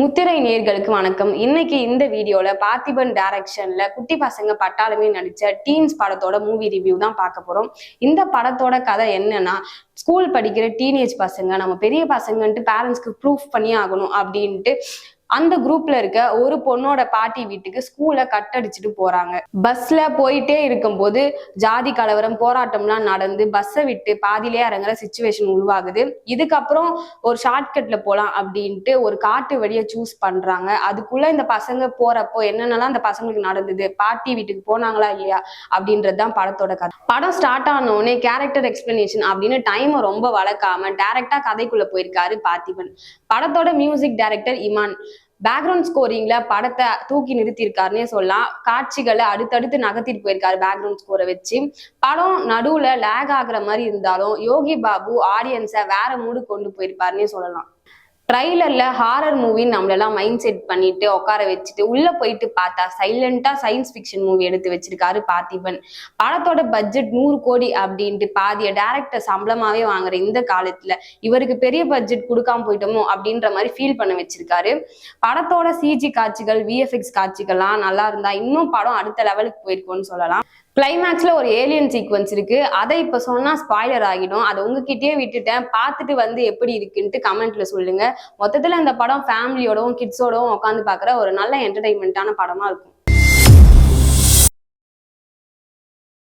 முத்திரை நேர்களுக்கு வணக்கம். இன்னைக்கு இந்த வீடியோல பார்த்திபன் டைரக்ஷன்ல குட்டி பசங்க பட்டாளமே நடிச்ச டீன்ஸ் படத்தோட மூவி ரிவ்யூ தான் பார்க்க போறோம். இந்த படத்தோட கதை என்னன்னா ஸ்கூல் படிக்கிற டீனேஜ் பசங்க நம்ம பெரிய பசங்கன்ட்டு பேரண்ட்ஸ்க்கு ப்ரூஃப் பண்ணி ஆகணும் அப்படின்ட்டு அந்த குரூப்ல இருக்க ஒரு பொண்ணோட பாட்டி வீட்டுக்கு ஸ்கூலை கட்டடிச்சிட்டு போறாங்க. பஸ்ல போயிட்டே இருக்கும்போது ஜாதி கலவரம் போராட்டம்லாம் நடந்து பஸ்ஸை விட்டு பாதியிலே இறங்குற சுச்சுவேஷன் உருவாகுது. இதுக்கப்புறம் ஒரு ஷார்ட்கட்ல போலாம் அப்படின்ட்டு ஒரு காட்டு வழியை சூஸ் பண்றாங்க. அதுக்குள்ள இந்த பசங்க போறப்போ என்னென்னலாம் அந்த பசங்களுக்கு நடந்தது? பாட்டி வீட்டுக்கு போனாங்களா இல்லையா? அப்படின்றது தான் படத்தோட கதை. படம் ஸ்டார்ட் ஆன உடனே கேரக்டர் எக்ஸ்பிளனேஷன் அப்படின்னு டைமை ரொம்ப வளர்க்காம டேரக்டா கதைக்குள்ள போயிருக்காரு பார்த்திபன் படத்தோட மியூசிக் டைரக்டர் இமான். பேக்ரவுண்ட் ஸ்கோரிங்ல படத்தை தூக்கி நிறுத்தியிருக்காருன்னே சொல்லலாம். காட்சிகளை அடுத்தடுத்து நகர்த்திட்டு போயிருக்காரு பேக்ரவுண்ட் ஸ்கோரை வச்சு. படம் நடுவுல லேக் ஆகுற மாதிரி இருந்தாலும் யோகி பாபு ஆடியன்ஸை வேற மூடு கொண்டு போயிருப்பாருன்னே சொல்லலாம். ட்ரைலர்ல ஹாரர் மூவின்னு நம்மளெல்லாம் மைண்ட் செட் பண்ணிட்டு உட்கார வச்சுட்டு உள்ள போயிட்டு பார்த்தா சைலண்டா சயின்ஸ் ஃபிக்ஷன் மூவி எடுத்து வச்சிருக்காரு பார்த்திபன். படத்தோட பட்ஜெட் நூறு கோடி அப்படின்ட்டு பாதிய டேரக்டர் சம்பளமாவே வாங்குற இந்த காலத்துல இவருக்கு பெரிய பட்ஜெட் கொடுக்காம போயிட்டோமோ அப்படின்ற மாதிரி ஃபீல் பண்ண வச்சிருக்காரு. படத்தோட சிஜி காட்சிகள் விஎஃப்எக்ஸ் காட்சிகள்லாம் நல்லா இருந்தா இன்னும் படம் அடுத்த லெவலுக்கு போயிருக்கும்னு சொல்லலாம். கிளைமேக்ஸ்ல ஒரு ஏலியன் சீக்வன்ஸ் இருக்கு. அதை இப்ப சொன்னா ஸ்பாய்லர் ஆகிடும். அதை உங்ககிட்டயே விட்டுட்டேன். பார்த்துட்டு வந்து எப்படி இருக்குன்ட்டு கமெண்ட்ல சொல்லுங்க. மொத்தத்துல இந்த படம் ஃபேமிலியோடவும் கிட்ஸோடவும் உட்காந்து பாக்குற ஒரு நல்ல என்டர்டைன்மெண்ட்டான படமா இருக்கும்.